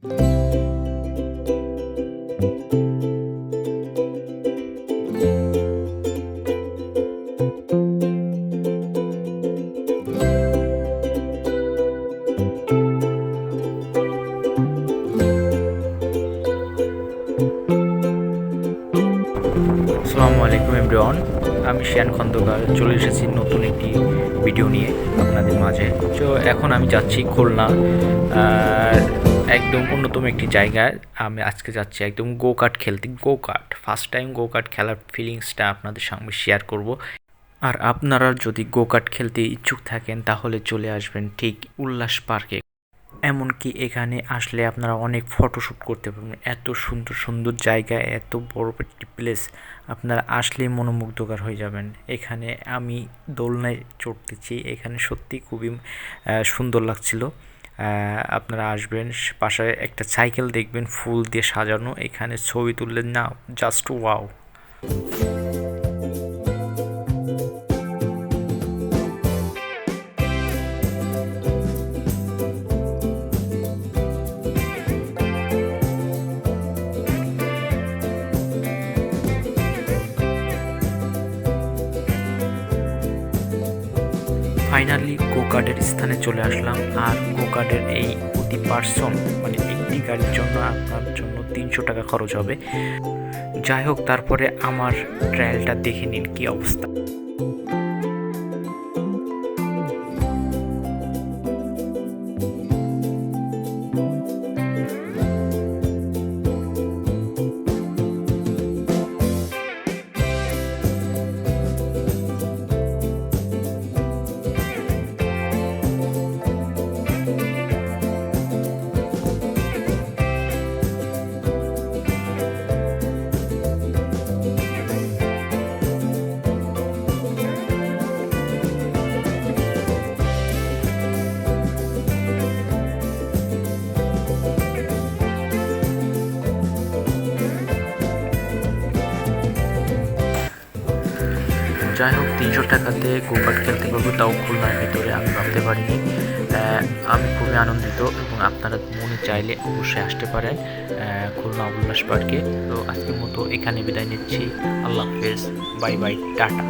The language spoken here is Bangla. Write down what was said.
আসসালামু এভরিওয়ান, আমি শিয়ান খন্দকার, চলে এসেছি নতুন একটি ভিডিও নিয়ে আপনাদের মাঝে। তো এখন আমি যাচ্ছি খুলনা একদম অন্যতম একটি জায়গায় আমি আজকে যাচ্ছি একদম গো কার্ট খেলতে। Go kart first time go kart খেলার ফিলিংসটা আপনাদের সঙ্গে শেয়ার করব। আর আপনারা যদি গো কার্ট খেলতে ইচ্ছুক থাকেন, তাহলে চলে আসবেন ঠিক উল্লাস পার্কে। এমনকি এখানে আসলে আপনারা অনেক ফটোশ্যুট করতে পারবেন। এত সুন্দর সুন্দর জায়গা, এত বড় একটি প্লেস আপনারা আসলে মনোমুগ্ধকর হয়ে যাবেন। এখানে আমি দোলনায় চড়তেছি। এখানে সত্যি খুবই সুন্দর লাগছিল। আপনারা আসবেন পাশে একটা সাইকেল দেখবেন, ফুল দিয়ে সাজানো, এখানে ছবি তুললেন। না জাস্ট ওয়াও ফাইনালি গোকার্ডের স্থানে চলে আসলাম। আর গোকার্ডের এই প্রতি পার্সন মানে একটি গাড়ির জন্য আপনার জন্য তিনশো টাকা খরচ হবে। যাই হোক, তারপরে আমার ট্রায়ালটা দেখে নিন কী অবস্থা। যাই হোক, তিনশো টাকাতে গোকার্ট খেলতে পারব, তাও খুলনার ভিতরে, আমি ভাবতে পারিনি। আমি খুবই আনন্দিত এবং আপনারা মনে চাইলে অবশ্যই আসতে পারেন খুলনা উল্লাস পার্কে। তো আজকের মতো এখানে বিদায় নিচ্ছি। আল্লাহ হাফেজ। Bye bye. টাটা।